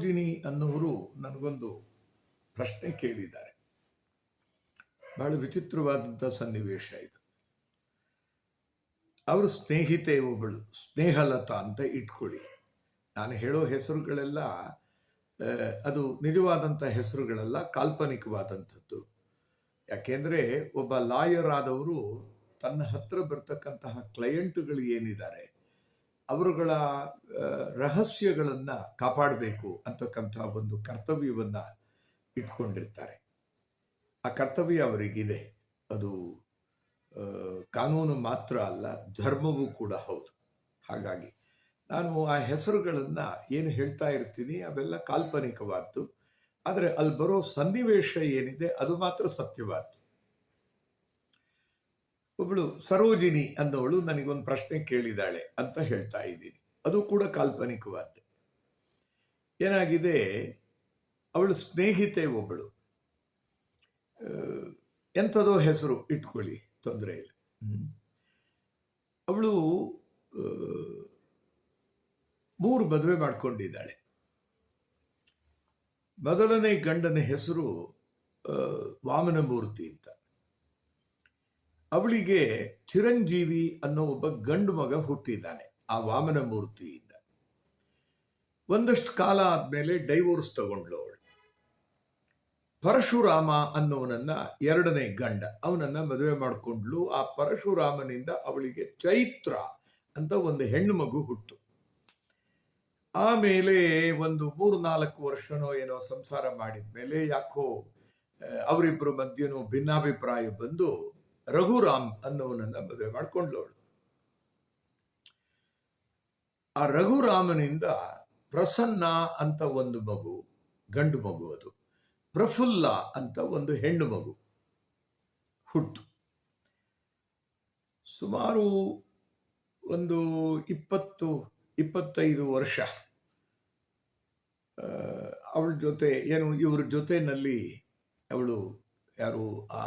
ಸರೋಜಿನಿ ಅನ್ನುವರು ನನಗೊಂದು ಪ್ರಶ್ನೆ ಕೇಳಿದ್ದಾರೆ. ಬಹಳ ವಿಚಿತ್ರವಾದಂಥ ಸನ್ನಿವೇಶ ಇದು. ಅವರು ಸ್ನೇಹಿತೆ ಒಬ್ಬಳು ಸ್ನೇಹಲತಾ ಅಂತ ಇಟ್ಕೊಳ್ಳಿ. ನಾನು ಹೇಳೋ ಹೆಸರುಗಳೆಲ್ಲ ಅದು ನಿಜವಾದಂಥ ಹೆಸರುಗಳೆಲ್ಲ, ಕಾಲ್ಪನಿಕವಾದಂಥದ್ದು. ಯಾಕೆಂದರೆ ಒಬ್ಬ ಲಾಯರ್ ಆದವರು ತನ್ನ ಹತ್ರ ಬರ್ತಕ್ಕಂತಹ ಕ್ಲಯಂಟ್ಗಳು ಏನಿದ್ದಾರೆ? ಅವರುಗಳ ರಹಸ್ಯಗಳನ್ನು ಕಾಪಾಡಬೇಕು ಅಂತಕ್ಕಂಥ ಒಂದು ಕರ್ತವ್ಯವನ್ನು ಇಟ್ಕೊಂಡಿರ್ತಾರೆ. ಆ ಕರ್ತವ್ಯ ಅವರಿಗಿದೆ. ಅದು ಕಾನೂನು ಮಾತ್ರ ಅಲ್ಲ, ಧರ್ಮವೂ ಕೂಡ ಹೌದು. ಹಾಗಾಗಿ ನಾನು ಆ ಹೆಸರುಗಳನ್ನು ಏನು ಹೇಳ್ತಾ ಇರ್ತೀನಿ, ಅವೆಲ್ಲ ಕಾಲ್ಪನಿಕವಾದ್ದು. ಆದರೆ ಅಲ್ಲಿ ಬರೋ ಸನ್ನಿವೇಶ ಏನಿದೆ, ಅದು ಮಾತ್ರ ಸತ್ಯವಾದ್ದು. ಒಬ್ಬಳು ಸರೋಜಿನಿ ಅನ್ನೋಳು ನನಗೊಂದು ಪ್ರಶ್ನೆ ಕೇಳಿದಾಳೆ ಅಂತ ಹೇಳ್ತಾ ಇದ್ದೀನಿ. ಅದು ಕೂಡ ಕಾಲ್ಪನಿಕವಾದ್ದು. ಏನಾಗಿದೆ? ಅವಳು ಸ್ನೇಹಿತೆ ಒಬ್ಬಳು ಎಂಥದೋ ಹೆಸರು ಇಟ್ಕೊಳ್ಳಿ, ತೊಂದರೆ ಇಲ್ಲ. ಅವಳು ಮೂರು ಮದುವೆ ಮಾಡ್ಕೊಂಡಿದ್ದಾಳೆ. ಮೊದಲನೇ ಗಂಡನ ಹೆಸರು ವಾಮನಮೂರ್ತಿ ಅಂತ. ಅವಳಿಗೆ ಚಿರಂಜೀವಿ ಅನ್ನೋ ಒಬ್ಬ ಗಂಡು ಮಗ ಹುಟ್ಟಿದ್ದಾನೆ, ಆ ವಾಮನ ಮೂರ್ತಿಯಿಂದ. ಒಂದಷ್ಟು ಕಾಲ ಆದಮೇಲೆ ಡೈವೋರ್ಸ್ ತಗೊಂಡ್ಳು ಅವಳು. ಪರಶುರಾಮ ಅನ್ನೋನನ್ನ ಎರಡನೇ ಗಂಡ, ಅವನನ್ನ ಮದುವೆ ಮಾಡಿಕೊಂಡ್ಲು ಆ ಪರಶುರಾಮನಿಂದ ಅವಳಿಗೆ ಚೈತ್ರ ಅಂತ ಒಂದು ಹೆಣ್ಣು ಮಗು ಹುಟ್ಟು. ಆಮೇಲೆ ಒಂದು ಮೂರು ನಾಲ್ಕು ವರ್ಷನೋ ಏನೋ ಸಂಸಾರ ಮಾಡಿದ್ಮೇಲೆ ಯಾಕೋ ಅವರಿಬ್ಬರು ಮಧ್ಯನೂ ಭಿನ್ನಾಭಿಪ್ರಾಯ ಬಂದು ರಘುರಾಮ್ ಅನ್ನೋವನನ್ನ ಮದುವೆ ಮಾಡಿಕೊಂಡ್ಲವಳು ಆ ರಘುರಾಮನಿಂದ ಪ್ರಸನ್ನ ಅಂತ ಒಂದು ಮಗು, ಗಂಡು ಮಗು ಅದು. ಪ್ರಫುಲ್ಲ ಅಂತ ಒಂದು ಹೆಣ್ಣು ಮಗು. ಹುಟ್ಟು ಸುಮಾರು ಒಂದು ಇಪ್ಪತ್ತು, ಇಪ್ಪತ್ತೈದು ವರ್ಷ ಅವಳ ಜೊತೆ ಏನು ಇವ್ರ ಜೊತೆಯಲ್ಲಿ ಅವಳು ಯಾರು, ಆ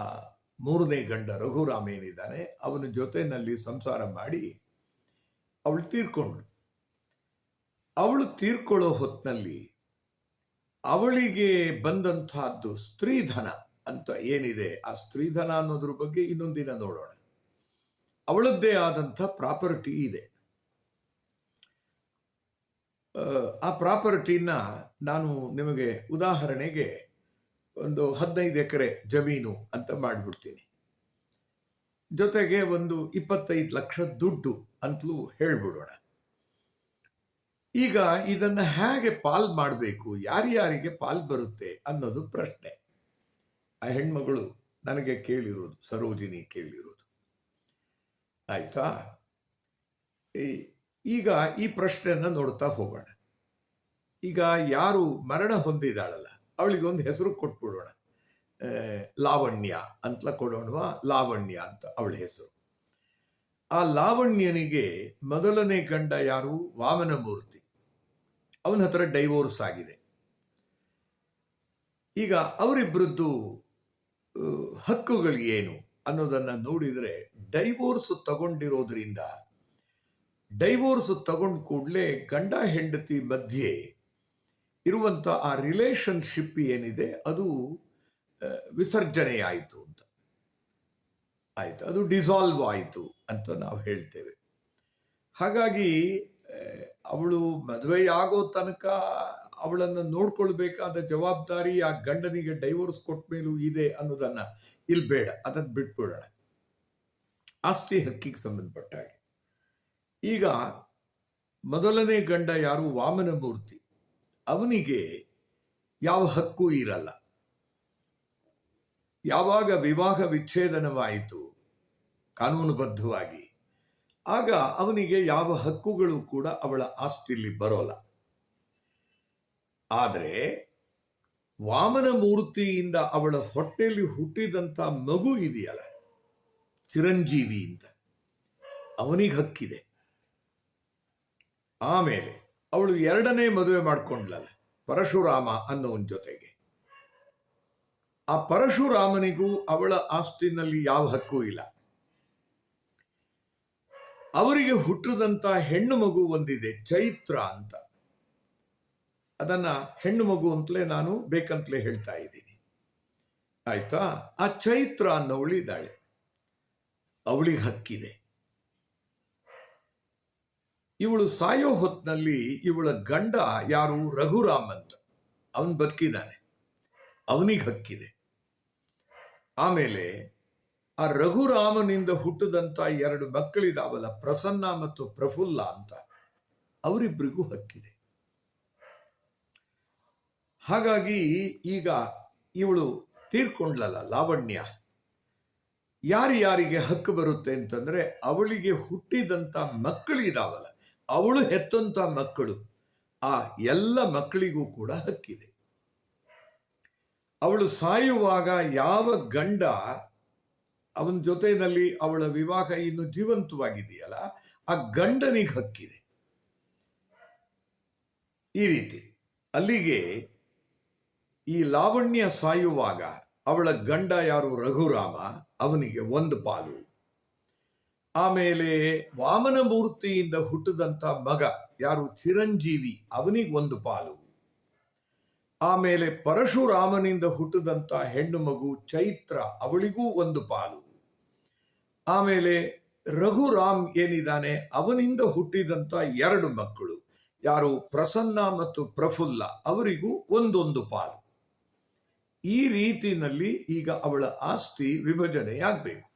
ಮೂರನೇ ಗಂಡ ರಘುರಾಮ್ ಏನಿದ್ದಾನೆ ಅವನ ಜೊತೆಯಲ್ಲಿ ಸಂಸಾರ ಮಾಡಿ ಅವಳು ತೀರ್ಕೊಂಡ್ಳು. ಅವಳು ತೀರ್ಕೊಳ್ಳೋ ಹೊತ್ತಿನಲ್ಲಿ ಅವಳಿಗೆ ಬಂದಂತಹದ್ದು ಸ್ತ್ರೀಧನ ಅಂತ ಏನಿದೆ? ಆ ಸ್ತ್ರೀಧನ ಅನ್ನೋದ್ರ ಬಗ್ಗೆ ಇನ್ನೊಂದಿನ ನೋಡೋಣ. ಅವಳದ್ದೇ ಆದಂಥ ಪ್ರಾಪರ್ಟಿ ಇದೆ. ಆ, ಪ್ರಾಪರ್ಟಿನ ನಾನು ನಿಮಗೆ ಉದಾಹರಣೆಗೆ ಒಂದು ಹದಿನೈದು ಎಕರೆ ಜಮೀನು ಅಂತ ಮಾಡಿಬಿಡ್ತೀನಿ. ಜೊತೆಗೆ ಒಂದು ಇಪ್ಪತ್ತೈದು ಲಕ್ಷ ದುಡ್ಡು ಅಂತಲೂ ಹೇಳ್ಬಿಡೋಣ. ಈಗ ಇದನ್ನ ಹೇಗೆ ಪಾಲ್ ಮಾಡಬೇಕು, ಯಾರ್ಯಾರಿಗೆ ಪಾಲ್ ಬರುತ್ತೆ ಅನ್ನೋದು ಪ್ರಶ್ನೆ. ಆ ಹೆಣ್ಮಗಳು ನನಗೆ ಕೇಳಿರೋದು, ಸರೋಜಿನಿ ಕೇಳಿರೋದು. ಆಯ್ತಾ? ಈಗ ಈ ಪ್ರಶ್ನೆಯನ್ನ ನೋಡ್ತಾ ಹೋಗೋಣ. ಈಗ ಯಾರು ಮರಣ ಹೊಂದಿದಾಳಲ್ಲ ಅವಳಿಗೆ ಒಂದು ಹೆಸರು ಕೊಟ್ಬಿಡೋಣ. ಲಾವಣ್ಯ ಅಂತಲ ಕೊಡೋಣವಾ? ಲಾವಣ್ಯ ಅಂತ ಅವಳ ಹೆಸರು. ಆ ಲಾವಣ್ಯನಿಗೆ ಮೊದಲನೇ ಗಂಡ ಯಾರು? ವಾಮನಮೂರ್ತಿ. ಅವನ ಹತ್ರ ಡೈವೋರ್ಸ್ ಆಗಿದೆ. ಈಗ ಅವರಿಬ್ಬರದ್ದು ಹಕ್ಕುಗಳು ಏನು ಅನ್ನೋದನ್ನ ನೋಡಿದ್ರೆ ಡೈವೋರ್ಸ್ ತಗೊಂಡಿರೋದ್ರಿಂದ, ಡೈವೋರ್ಸ್ ತಗೊಂಡ ಕೂಡಲೇ ಗಂಡ ಹೆಂಡತಿ ಮಧ್ಯೆ ಇರುವಂತ ಆ ರಿಲೇಷನ್ಶಿಪ್ ಏನಿದೆ, ಅದು ವಿಸರ್ಜನೆಯಾಯಿತು ಅಂತ. ಆಯಿತು, ಅದು ಡಿಸಾಲ್ವ್ ಆಯಿತು ಅಂತ ನಾವು ಹೇಳ್ತೇವೆ. ಹಾಗಾಗಿ ಅವಳು ಅವಳು ಮದುವೆಯಾಗೋ ತನಕ ಅವಳನ್ನು ನೋಡ್ಕೊಳ್ಬೇಕಾದ ಜವಾಬ್ದಾರಿ ಆ ಗಂಡನಿಗೆ ಡೈವೋರ್ಸ್ ಕೊಟ್ಟ ಮೇಲೂ ಇದೆ ಅನ್ನೋದನ್ನು ಇಲ್ಲಿ ಬೇಡ ಅದನ್ನು ಬಿಟ್ಬಿಡೋಣ. ಆಸ್ತಿ ಹಕ್ಕಿಗೆ ಸಂಬಂಧಪಟ್ಟ ಹಾಗೆ. ಈಗ ಮೊದಲನೇ ಗಂಡ ಯಾರು? ವಾಮನ ಮೂರ್ತಿ. ಅವನಿಗೆ ಯಾವ ಹಕ್ಕು ಇರಲ್ಲ. ಯಾವಾಗ ವಿವಾಹ ವಿಚ್ಛೇದನವಾಯಿತು ಕಾನೂನುಬದ್ಧವಾಗಿ, ಆಗ ಅವನಿಗೆ ಯಾವ ಹಕ್ಕುಗಳು ಕೂಡ ಅವಳ ಆಸ್ತಿಲಿ ಬರೋಲ್ಲ. ಆದರೆ ವಾಮನ ಮೂರ್ತಿಯಿಂದ ಅವಳ ಹೊಟ್ಟೆಯಲ್ಲಿ ಹುಟ್ಟಿದಂತ ಮಗು ಇದೆಯಲ್ಲ, ಚಿರಂಜೀವಿ ಅಂತ. ಅವನಿಗೆ ಹಕ್ಕಿದೆ. ಆಮೇಲೆ ಅವಳು ಎರಡನೇ ಮದುವೆ ಮಾಡಿಕೊಂಡ್ಲಲ್ಲ ಪರಶುರಾಮ ಅನ್ನೋವನ ಜೊತೆಗೆ. ಆ ಪರಶುರಾಮನಿಗೂ ಅವಳ ಆಸ್ತಿನಲ್ಲಿ ಯಾವ ಹಕ್ಕು ಇಲ್ಲ. ಅವರಿಗೆ ಹುಟ್ಟಿದಂತ ಹೆಣ್ಣು ಮಗು ಒಂದಿದೆ, ಚೈತ್ರ ಅಂತ. ಅದನ್ನ ಹೆಣ್ಣು ಮಗು ಅಂತಲೇ ನಾನು ಬೇಕಂತಲೇ ಹೇಳ್ತಾ ಇದ್ದೀನಿ. ಆಯ್ತಾ? ಆ ಚೈತ್ರ ಅನ್ನವಳು ಇದ್ದಾಳೆ. ಅವಳಿಗೆ ಹಕ್ಕಿದೆ. ಇವಳು ಸಾಯೋ ಹೊತ್ತಿನಲ್ಲಿ ಇವಳ ಗಂಡ ಯಾರು? ರಘುರಾಮ್ ಅಂತ ಅವನು ಬದುಕಿದ್ದಾನೆ. ಅವನಿಗೆ ಹಕ್ಕಿದೆ. ಆಮೇಲೆ ಆ ರಘುರಾಮನಿಂದ ಹುಟ್ಟಿದಂತ ಎರಡು ಮಕ್ಕಳಿದಾವಲ್ಲ ಪ್ರಸನ್ನ ಮತ್ತು ಪ್ರಫುಲ್ಲ ಅಂತ ಅವರಿಬ್ಬರಿಗೂ ಹಕ್ಕಿದೆ. ಹಾಗಾಗಿ ಈಗ ಇವಳು ತೀರ್ಕೊಂಡ್ಲಲ್ಲ ಲಾವಣ್ಯ. ಯಾರ್ಯಾರಿಗೆ ಹಕ್ಕು ಬರುತ್ತೆ ಅಂತಂದ್ರೆ ಅವಳಿಗೆ ಹುಟ್ಟಿದಂತ ಮಕ್ಕಳಿದಾವಲ್ಲ ಅವಳು ಹೆತ್ತಂತ ಮಕ್ಕಳು ಆ ಎಲ್ಲ ಮಕ್ಕಳಿಗೂ ಕೂಡ ಹಕ್ಕಿದೆ. ಅವಳು ಸಾಯುವಾಗ ಯಾವ ಗಂಡ ಅವನ ಜೊತೆಯಲ್ಲಿ ಅವಳ ವಿವಾಹ ಇನ್ನು ಜೀವಂತವಾಗಿದೆಯಲ್ಲ, ಆ ಗಂಡನಿಗೆ ಹಕ್ಕಿದೆ. ಈ ರೀತಿ ಅಲ್ಲಿಗೆ ಈ ಲಾವಣ್ಯ ಸಾಯುವಾಗ ಅವಳ ಗಂಡ ಯಾರು ರಘುರಾಮ, ಅವನಿಗೆ ಒಂದು ಪಾಲು. ಆಮೇಲೆ ವಾಮನ ಮೂರ್ತಿಯಿಂದ ಹುಟ್ಟಿದಂತ ಮಗ ಯಾರು? ಚಿರಂಜೀವಿ. ಅವನಿಗೆ ಒಂದು ಪಾಲು. ಆಮೇಲೆ ಪರಶುರಾಮನಿಂದ ಹುಟ್ಟಿದಂಥ ಹೆಣ್ಣು ಮಗು ಚೈತ್ರ, ಅವಳಿಗೂ ಒಂದು ಪಾಲು. ಆಮೇಲೆ ರಘುರಾಮ್ ಏನಿದ್ದಾನೆ? ಅವನಿಂದ ಹುಟ್ಟಿದಂತ ಎರಡು ಮಕ್ಕಳು. ಯಾರು? ಪ್ರಸನ್ನ ಮತ್ತು ಪ್ರಫುಲ್ಲ. ಅವರಿಗೂ ಒಂದೊಂದು ಪಾಲು. ಈ ರೀತಿಯಲ್ಲಿ ಈಗ ಅವಳ ಆಸ್ತಿ ವಿಭಜನೆಯಾಗಬೇಕು.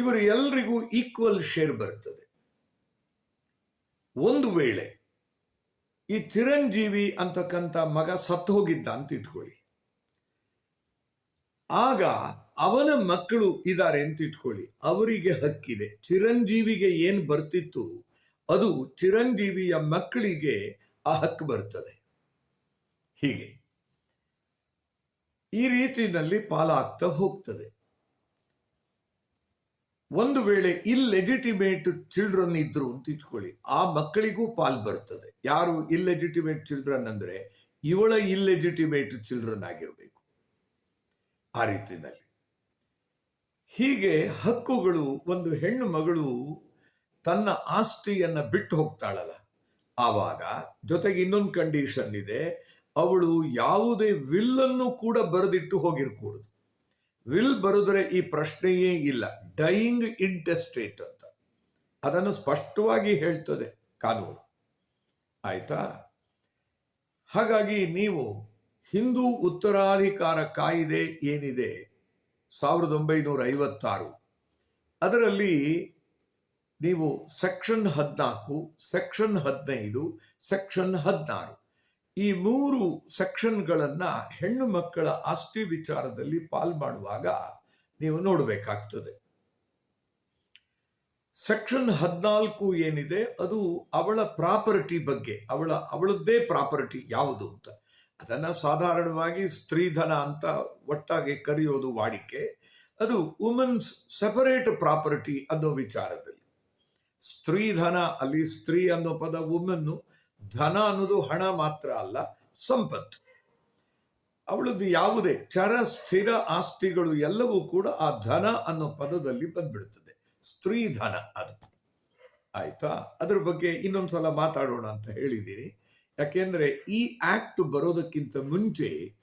ಇವರು ಎಲ್ರಿಗೂ ಈಕ್ವಲ್ ಶೇರ್ ಬರ್ತದೆ ಒಂದು ವೇಳೆ ಈ ಚಿರಂಜೀವಿ ಅಂತಕ್ಕಂಥ ಮಗ ಸತ್ತು ಹೋಗಿದ್ದ ಅಂತ ಇಟ್ಕೊಳ್ಳಿ. ಆಗ ಅವನ ಮಕ್ಕಳು ಇದ್ದಾರೆ ಅಂತ ಇಟ್ಕೊಳ್ಳಿ. ಅವರಿಗೆ ಹಕ್ಕಿದೆ. ಚಿರಂಜೀವಿಗೆ ಏನ್ ಬರ್ತಿತ್ತು? ಅದು ಚಿರಂಜೀವಿಯ ಮಕ್ಕಳಿಗೆ ಆ ಹಕ್ಕು ಬರ್ತದೆ. ಹೀಗೆ. ಈ ರೀತಿಯಲ್ಲಿ ಪಾಲಾಗ್ತಾ ಹೋಗ್ತದೆ. ಒಂದು ವೇಳೆ ಇಲ್ಲೆಜಿಟಿಮೇಟ್ ಚಿಲ್ಡ್ರನ್ ಇದ್ರು ಅಂತ ಇಟ್ಕೊಳ್ಳಿ, ಆ ಮಕ್ಕಳಿಗೂ ಪಾಲ್ ಬರ್ತದೆ. ಯಾರು ಇಲ್ಲೆಜಿಟಿಮೇಟ್ ಚಿಲ್ಡ್ರನ್ ಅಂದ್ರೆ ಇವಳ ಇಲ್ಲೆಜಿಟಿಮೇಟ್ ಚಿಲ್ಡ್ರನ್ ಆಗಿರಬೇಕು. ಆ ರೀತಿಯಲ್ಲಿ. ಹೀಗೆ ಹಕ್ಕುಗಳು, ಒಂದು ಹೆಣ್ಣು ಮಗಳು ತನ್ನ ಆಸ್ತಿಯನ್ನ ಬಿಟ್ಟು ಹೋಗ್ತಾಳಲ್ಲ. ಆವಾಗ ಜೊತೆಗೆ ಇನ್ನೊಂದು ಕಂಡೀಷನ್ ಇದೆ. ಅವಳು ಯಾವುದೇ ವಿಲ್ಲನ್ನು ಕೂಡ ಬರೆದಿಟ್ಟು ಹೋಗಿರ್ಕೂಡುದು. ವಿಲ್ ಬರೆದ್ರೆ ಈ ಪ್ರಶ್ನೆಯೇ ಇಲ್ಲ. ಡೈಯಿಂಗ್ ಇಂಟೆಸ್ಟೇಟ್ ಅಂತ. ಅದನ್ನು ಸ್ಪಷ್ಟವಾಗಿ ಹೇಳ್ತದೆ ಕಾನೂನು. ಆಯ್ತಾ? ಹಾಗಾಗಿ ನೀವು ಹಿಂದೂ ಉತ್ತರಾಧಿಕಾರ ಕಾಯಿದೆ ಏನಿದೆ? ಸಾವಿರದ ಒಂಬೈನೂರ ಐವತ್ತಾರು. ಅದರಲ್ಲಿ ನೀವು ಸೆಕ್ಷನ್ ಹದಿನಾಲ್ಕು, ಸೆಕ್ಷನ್ ಹದಿನೈದು, ಸೆಕ್ಷನ್ ಹದಿನಾರು. ಈ ಮೂರು ಸೆಕ್ಷನ್ಗಳನ್ನು ಹೆಣ್ಣು ಮಕ್ಕಳ ಆಸ್ತಿ ವಿಚಾರದಲ್ಲಿ ಪಾಲ್ ಮಾಡುವಾಗ ನೀವು ನೋಡಬೇಕಾಗ್ತದೆ. ಸೆಕ್ಷನ್ ಹದಿನಾಲ್ಕು ಏನಿದೆ, ಅದು ಅವಳ ಪ್ರಾಪರ್ಟಿ ಬಗ್ಗೆ, ಅವಳ, ಅವಳದ್ದೇ ಪ್ರಾಪರ್ಟಿ ಯಾವುದು ಅಂತ. ಅದನ್ನ ಸಾಧಾರಣವಾಗಿ ಸ್ತ್ರೀಧನ ಅಂತ ಒಟ್ಟಾಗಿ ಕರೆಯೋದು ವಾಡಿಕೆ. ಅದು ವುಮೆನ್ಸ್ ಸೆಪರೇಟ್ ಪ್ರಾಪರ್ಟಿ ಅನ್ನೋ ವಿಚಾರದಲ್ಲಿ. ಸ್ತ್ರೀಧನ, ಅಲ್ಲಿ ಸ್ತ್ರೀ ಅನ್ನೋ ಪದ ವುಮೆನ್ನು ಧನ ಅನ್ನೋದು ಹಣ ಮಾತ್ರ ಅಲ್ಲ, ಸಂಪತ್ತು. ಅವಳದ್ದು ಯಾವುದೇ, ಚರ, ಸ್ಥಿರ ಆಸ್ತಿಗಳು ಎಲ್ಲವೂ ಕೂಡ ಆ ಧನ ಅನ್ನೋ ಪದದಲ್ಲಿ ಬಂದ್ಬಿಡ್ತದೆ. ಸ್ತ್ರೀ ಧನ ಅದು. ಆಯ್ತಾ? ಅದ್ರ ಬಗ್ಗೆ ಇನ್ನೊಂದ್ಸಲ ಮಾತಾಡೋಣ ಅಂತ ಹೇಳಿದ್ದೀನಿ ಯಾಕೆಂದ್ರೆ ಈ ಆಕ್ಟ್ ಬರೋದಕ್ಕಿಂತ ಮುಂಚೆ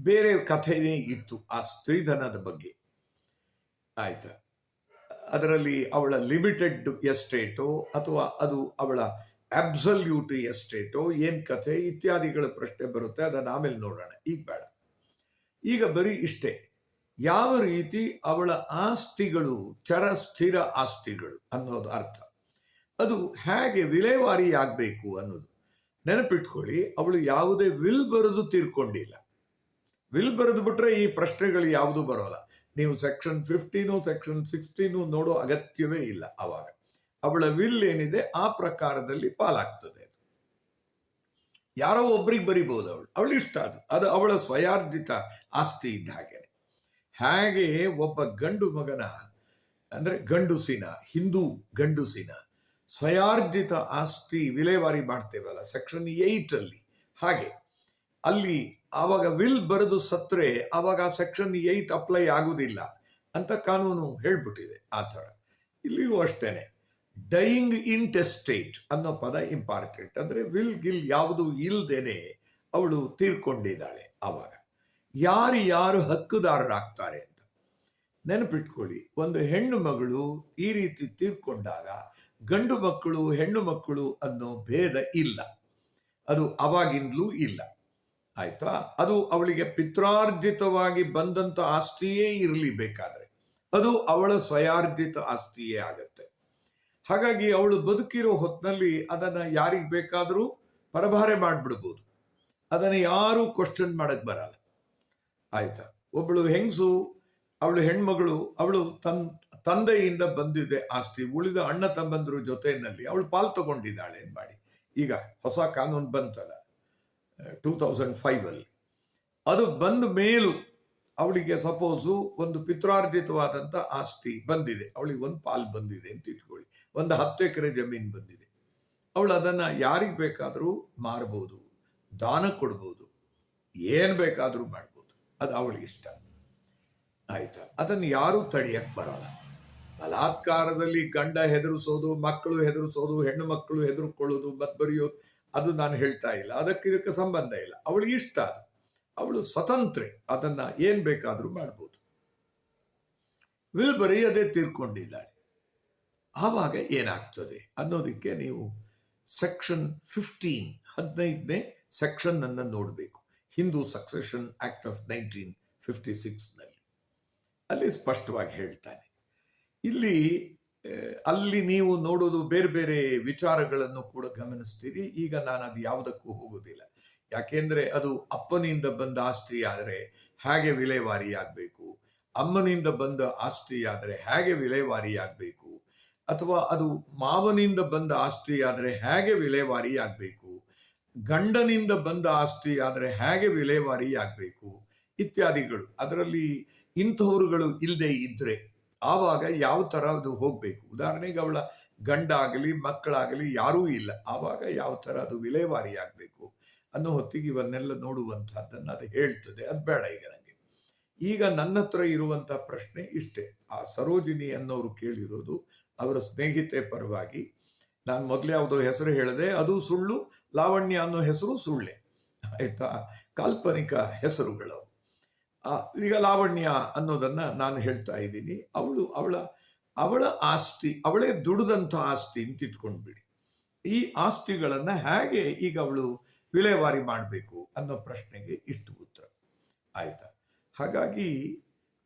ಬೇರೆ ಕಥೆನೇ ಇತ್ತು ಆ ಸ್ತ್ರೀಧನದ ಬಗ್ಗೆ. ಆಯ್ತಾ? ಅದರಲ್ಲಿ ಅವಳ ಲಿಮಿಟೆಡ್ ಎಸ್ಟೇಟೋ ಅಥವಾ ಅದು ಅವಳ ಅಬ್ಸಲ್ಯೂಟ್ ಎಸ್ಟೇಟೋ ಏನ್ ಕಥೆ ಇತ್ಯಾದಿಗಳ ಪ್ರಶ್ನೆ ಬರುತ್ತೆ, ಅದನ್ನ ಆಮೇಲೆ ನೋಡೋಣ. ಈಗ ಬೇಡ. ಈಗ ಬರೀ ಇಷ್ಟೇ. ಯಾವ ರೀತಿ ಅವಳ ಆಸ್ತಿಗಳು, ಚರ ಸ್ಥಿರ ಆಸ್ತಿಗಳು ಅನ್ನೋದು ಅರ್ಥ. ಅದು ಹೇಗೆ ವಿಲೇವಾರಿ ಆಗಬೇಕು ಅನ್ನೋದು. ನೆನಪಿಟ್ಕೊಳ್ಳಿ, ಅವಳು ಯಾವುದೇ ವಿಲ್ ಬರೆದು ತೀರ್ಕೊಂಡಿಲ್ಲ. ವಿಲ್ ಬರೆದು ಬಿಟ್ರೆ ಈ ಪ್ರಶ್ನೆಗಳು ಯಾವುದು ಬರೋಲ್ಲ. ನೀವು ಸೆಕ್ಷನ್ ಫಿಫ್ಟೀನು, ಸೆಕ್ಷನ್ ಸಿಕ್ಸ್ಟೀನು ನೋಡೋ ಅಗತ್ಯವೇ ಇಲ್ಲ ಅವಾಗ. ಅವಳ ವಿಲ್ ಏನಿದೆ, ಆ ಪ್ರಕಾರದಲ್ಲಿ ಪಾಲಾಗ್ತದೆ ಯಾರೋ ಒಬ್ರಿಗೆ ಬರಿಬಹುದು ಅವಳು. ಅವಳು ಇಷ್ಟ ಅದು. ಅದು ಅವಳ ಸ್ವಯಾರ್ಜಿತ ಆಸ್ತಿ ಇದ್ದ ಹಾಗೆ ಹಾಗೆ ಒಬ್ಬ ಗಂಡು ಮಗನ, ಅಂದ್ರೆ ಗಂಡುಸಿನ, ಹಿಂದೂ ಗಂಡುಸಿನ ಸ್ವಯಾರ್ಜಿತ ಆಸ್ತಿ ವಿಲೇವಾರಿ ಮಾಡ್ತೇವಲ್ಲ ಸೆಕ್ಷನ್ ಏಟ್ ಅಲ್ಲಿ. ಹಾಗೆ, ಅಲ್ಲಿ ಆವಾಗ ವಿಲ್ ಬರೆದು ಸತ್ರೆ, ಆವಾಗ ಸೆಕ್ಷನ್ ಏಟ್ ಅಪ್ಲೈ ಆಗುವುದಿಲ್ಲ ಅಂತ ಕಾನೂನು ಹೇಳ್ಬಿಟ್ಟಿದೆ ಆ ಥರ. ಇಲ್ಲಿಯೂ ಅಷ್ಟೇನೆ. ಡೈಯಿಂಗ್ ಇಂಟೆಸ್ಟೇಟ್ ಅನ್ನೋ ಪದ ಇಂಪಾರ್ಟೆಂಟ್ ಅಂದ್ರೆ ವಿಲ್ ಗಿಲ್ ಯಾವುದು ಇಲ್ದೇನೆ ಅವಳು ತೀರ್ಕೊಂಡಿದ್ದಾಳೆ ಆವಾಗ. ಯಾರು ಯಾರು ಹಕ್ಕುದಾರರಾಗ್ತಾರೆ ಅಂತ. ನೆನಪಿಟ್ಕೊಳ್ಳಿ, ಒಂದು ಹೆಣ್ಣು ಮಗಳು ಈ ರೀತಿ ತೀರ್ಕೊಂಡಾಗ ಗಂಡು ಮಕ್ಕಳು, ಹೆಣ್ಣು ಮಕ್ಕಳು ಅನ್ನೋ ಭೇದ ಇಲ್ಲ. ಅದು ಅವಾಗಿಂದಲೂ ಇಲ್ಲ. ಆಯ್ತಾ? ಅದು ಅವಳಿಗೆ ಪಿತ್ರಾರ್ಜಿತವಾಗಿ ಬಂದಂತ ಆಸ್ತಿಯೇ ಇರಲಿ ಬೇಕಾದರೆ. ಅದು ಅವಳ ಸ್ವಯಾರ್ಜಿತ ಆಸ್ತಿಯೇ ಆಗತ್ತೆ. ಹಾಗಾಗಿ ಅವಳು ಬದುಕಿರೋ ಹೊತ್ತಿನಲ್ಲಿ ಅದನ್ನ ಯಾರಿಗೆ ಬೇಕಾದರೂ ಪರಭಾರೆ ಮಾಡಿಬಿಡ್ಬೋದು. ಅದನ್ನ ಯಾರು ಕ್ವಶನ್ ಮಾಡಕ್ ಬರಲ್ಲ. ಆಯ್ತಾ? ಒಬ್ಬಳು ಹೆಂಗಸು, ಅವಳು ಹೆಣ್ಮಗಳು, ಅವಳು ತನ್, ತಂದೆಯಿಂದ ಬಂದಿದೆ ಆಸ್ತಿ, ಉಳಿದ ಅಣ್ಣ ತಂಬಂದ್ರು ಜೊತೆಯಲ್ಲಿ ಅವಳು ಪಾಲ್ ತಗೊಂಡಿದ್ದಾಳೆ ಮಾಡಿ. ಈಗ ಹೊಸ ಕಾನೂನು ಬಂತಲ್ಲ ಟೂ ತೌಸಂಡ್ ಫೈವ್ ಅಲ್ಲಿ ಅದು ಬಂದ ಮೇಲೂ ಅವಳಿಗೆ ಸಪೋಸು ಒಂದು ಪಿತ್ರಾರ್ಜಿತವಾದಂತ ಆಸ್ತಿ ಬಂದಿದೆ. ಅವಳಿಗೆ ಒಂದು ಪಾಲ್ ಬಂದಿದೆ ಅಂತ ಇಟ್ಕೊಳ್ಳಿ. ಒಂದು ಹತ್ತು ಎಕರೆ ಜಮೀನು ಬಂದಿದೆ. ಅವಳು ಅದನ್ನ ಯಾರಿಗೆ ಬೇಕಾದರೂ ಮಾರ್ಬೋದು, ದಾನ ಕೊಡ್ಬೋದು, ಏನ್ ಬೇಕಾದರೂ ಮಾಡ್ಬೋದು. ಅದು ಅವಳಿಗೆ ಇಷ್ಟ. ಆಯ್ತಾ. ಅದನ್ನು ಯಾರೂ ತಡೆಯಕ್ಕೆ ಬರೋಲ್ಲ. ಬಲಾತ್ಕಾರದಲ್ಲಿ ಗಂಡ ಹೆದರಿಸೋದು, ಮಕ್ಕಳು ಹೆದರಿಸೋದು, ಹೆಣ್ಣು ಮಕ್ಕಳು ಹೆದರ್ಕೊಳ್ಳೋದು ಮತ್ ಬರೆಯೋದು ಅದು ನಾನು ಹೇಳ್ತಾ ಇಲ್ಲ. ಅದಕ್ಕೆ ಇದಕ್ಕೆ ಸಂಬಂಧ ಇಲ್ಲ. ಅವಳಿಗೆ ಇಷ್ಟ ಅದು. ಅವಳು ಸ್ವತಂತ್ರೆ. ಅದನ್ನ ಏನ್ ಬೇಕಾದರೂ ಮಾಡ್ಬೋದು. ವಿಲ್ ಅದೇ ತೀರ್ಕೊಂಡಿದ್ದಾಳೆ. ಆವಾಗ ಏನಾಗ್ತದೆ ಅನ್ನೋದಕ್ಕೆ ನೀವು ಸೆಕ್ಷನ್ ಫಿಫ್ಟೀನ್, ಹದಿನೈದನೇ ಸೆಕ್ಷನ್ ಅನ್ನು ನೋಡಬೇಕು. Hindu succession act of nineteen fifty ಸಿಕ್ಸ್ನಲ್ಲಿ ಅಲ್ಲಿ ಸ್ಪಷ್ಟವಾಗಿ ಹೇಳ್ತಾನೆ. ಇಲ್ಲಿ ಅಲ್ಲಿ ನೀವು ನೋಡೋದು ಬೇರೆ ಬೇರೆ ವಿಚಾರಗಳನ್ನು ಕೂಡ ಗಮನಿಸ್ತೀರಿ. ಈಗ ನಾನು ಅದು ಯಾವುದಕ್ಕೂ ಹೋಗೋದಿಲ್ಲ ಯಾಕೆಂದ್ರೆ ಅದು ಅಪ್ಪನಿಂದ ಬಂದ ಆಸ್ತಿ ಆದರೆ ಹೇಗೆ ವಿಲೇವಾರಿ ಆಗಬೇಕು? ಅಮ್ಮನಿಂದ ಬಂದ ಆಸ್ತಿ ಆದರೆ ಹೇಗೆ ವಿಲೇವಾರಿ ಆಗಬೇಕು? ಅಥವಾ ಅದು ಮಾವನಿಂದ ಬಂದ ಆಸ್ತಿ ಆದರೆ ಹೇಗೆ ವಿಲೇವಾರಿ ಆಗಬೇಕು? ಗಂಡನಿಂದ ಬಂದ ಆಸ್ತಿ ಆದರೆ ಹೇಗೆ ವಿಲೇವಾರಿ ಆಗಬೇಕು ಇತ್ಯಾದಿಗಳು. ಅದರಲ್ಲಿ ಇಂಥವರುಗಳು ಇಲ್ಲದೆ ಇದ್ರೆ ಆವಾಗ ಯಾವ ಥರ ಅದು ಹೋಗಬೇಕು? ಉದಾಹರಣೆಗೆ ಅವಳ ಗಂಡ ಆಗಲಿ ಮಕ್ಕಳಾಗಲಿ ಯಾರೂ ಇಲ್ಲ. ಆವಾಗ ಯಾವ ಥರ ಅದು ವಿಲೇವಾರಿ ಆಗಬೇಕು ಅನ್ನೋ ಹೊತ್ತಿಗೆ ಇವನ್ನೆಲ್ಲ ನೋಡುವಂಥದ್ದನ್ನು ಅದು ಹೇಳ್ತದೆ. ಅದು ಬೇಡ ಈಗ ನನಗೆ. ಈಗ ನನ್ನ ಹತ್ರ ಇರುವಂಥ ಪ್ರಶ್ನೆ ಇಷ್ಟೇ. ಆ ಸರೋಜಿನಿ ಅನ್ನೋರು ಕೇಳಿರೋದು ಅವರ ಸ್ನೇಹಿತೆ ಪರವಾಗಿ. ನಾನು ಮೊದಲೇ ಯಾವುದೋ ಹೆಸರು ಹೇಳಿದೆ, ಅದು ಸುಳ್ಳು ಲಾವಣ್ಯ ಅನ್ನೋ ಹೆಸರು ಸುಳ್ಳೆ. ಆಯ್ತಾ? ಕಾಲ್ಪನಿಕ ಹೆಸರುಗಳು. ಈಗ ಲಾವಣ್ಯ ಅನ್ನೋದನ್ನ ನಾನು ಹೇಳ್ತಾ ಇದ್ದೀನಿ. ಅವಳು ಅವಳ ಅವಳ ಆಸ್ತಿ, ಅವಳೇ ದುಡಿದಂಥ ಆಸ್ತಿ ಅಂತ ಇಟ್ಕೊಂಡ್ಬಿಡಿ. ಈ ಆಸ್ತಿಗಳನ್ನ ಹೇಗೆ ಈಗ ಅವಳು ವಿಲೇವಾರಿ ಮಾಡಬೇಕು ಅನ್ನೋ ಪ್ರಶ್ನೆಗೆ ಇಷ್ಟು ಉತ್ತರ. ಆಯ್ತಾ? ಹಾಗಾಗಿ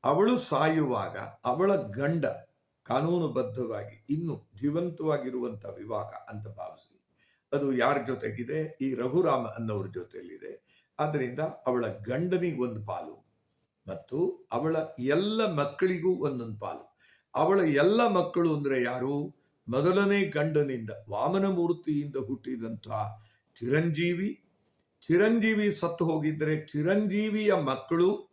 ಅವಳು ಸಾಯುವಾಗ, ಅವಳ ಗಂಡ ಕಾನೂನುಬದ್ಧವಾಗಿ ಇನ್ನು ಜೀವಂತವಾಗಿರುವಂತ ವಿವಾಹ ಅಂತ ಭಾವಿಸಿ. ಅದು ಯಾರ ಜೊತೆಗಿದೆ? ಈ ರಘುರಾಮ ಅನ್ನೋರ ಜೊತೆಯಲ್ಲಿದೆ. ಆದ್ದರಿಂದ ಅವಳ ಗಂಡನಿಗೆ ಒಂದು ಪಾಲು ಮತ್ತು ಅವಳ ಎಲ್ಲ ಮಕ್ಕಳಿಗೂ ಒಂದೊಂದು ಪಾಲು. ಅವಳ ಎಲ್ಲ ಮಕ್ಕಳು ಅಂದ್ರೆ ಯಾರು? ಮೊದಲನೇ ಗಂಡನಿಂದ, ವಾಮನ ಮೂರ್ತಿಯಿಂದ ಹುಟ್ಟಿದಂತಹ ಚಿರಂಜೀವಿ. ಚಿರಂಜೀವಿ ಸತ್ತು ಹೋಗಿದ್ರೆ ಚಿರಂಜೀವಿಯ ಮಕ್ಕಳು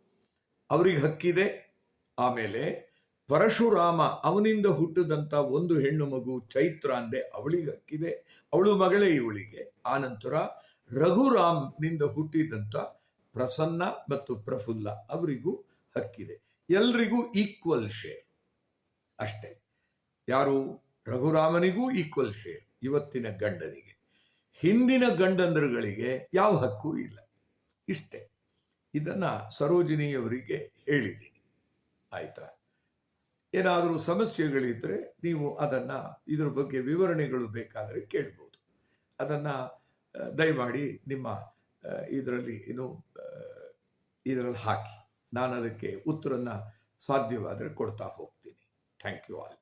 ಅವರಿಗೆ ಹಕ್ಕಿದೆ. ಆಮೇಲೆ ಪರಶುರಾಮ ಅವನಿಂದ ಹುಟ್ಟಿದಂತ ಒಂದು ಹೆಣ್ಣು ಮಗು ಚೈತ್ರ ಅಂದೆ ಅವಳಿಗೆ ಹಕ್ಕಿದೆ ಅವಳು ಮಗಳೇ ಇವಳಿಗೆ. ಆನಂತರ ರಘುರಾಮ್ನಿಂದ ಹುಟ್ಟಿದಂತ ಪ್ರಸನ್ನ ಮತ್ತು ಪ್ರಫುಲ್ಲ ಅವರಿಗೂ ಹಕ್ಕಿದೆ. ಎಲ್ರಿಗೂ ಈಕ್ವಲ್ ಶೇರ್ ಅಷ್ಟೇ. ಯಾರು? ರಘುರಾಮನಿಗೂ ಈಕ್ವಲ್ ಶೇರ್ ಇವತ್ತಿನ ಗಂಡನಿಗೆ. ಹಿಂದಿನ ಗಂಡಂದರುಗಳಿಗೆ ಯಾವ ಹಕ್ಕು ಇಲ್ಲ. ಇಷ್ಟೇ. ಇದನ್ನ ಸರೋಜಿನಿಯವರಿಗೆ ಹೇಳಿದ್ದೀನಿ. ಆಯ್ತಾ? ಏನಾದರೂ ಸಮಸ್ಯೆಗಳಿದ್ದರೆ ನೀವು ಅದನ್ನು ಇದರ ಬಗ್ಗೆ ವಿವರಣೆಗಳು ಬೇಕಾದರೆ ಕೇಳ್ಬೋದು. ಅದನ್ನು ದಯಮಾಡಿ ನಿಮ್ಮ ಇದರಲ್ಲಿ ಏನು ಇದರಲ್ಲಿ ಹಾಕಿ. ನಾನು ಅದಕ್ಕೆ ಉತ್ತರನ ಸಾಧ್ಯವಾದರೆ ಕೊಡ್ತಾ ಹೋಗ್ತೀನಿ. Thank you all.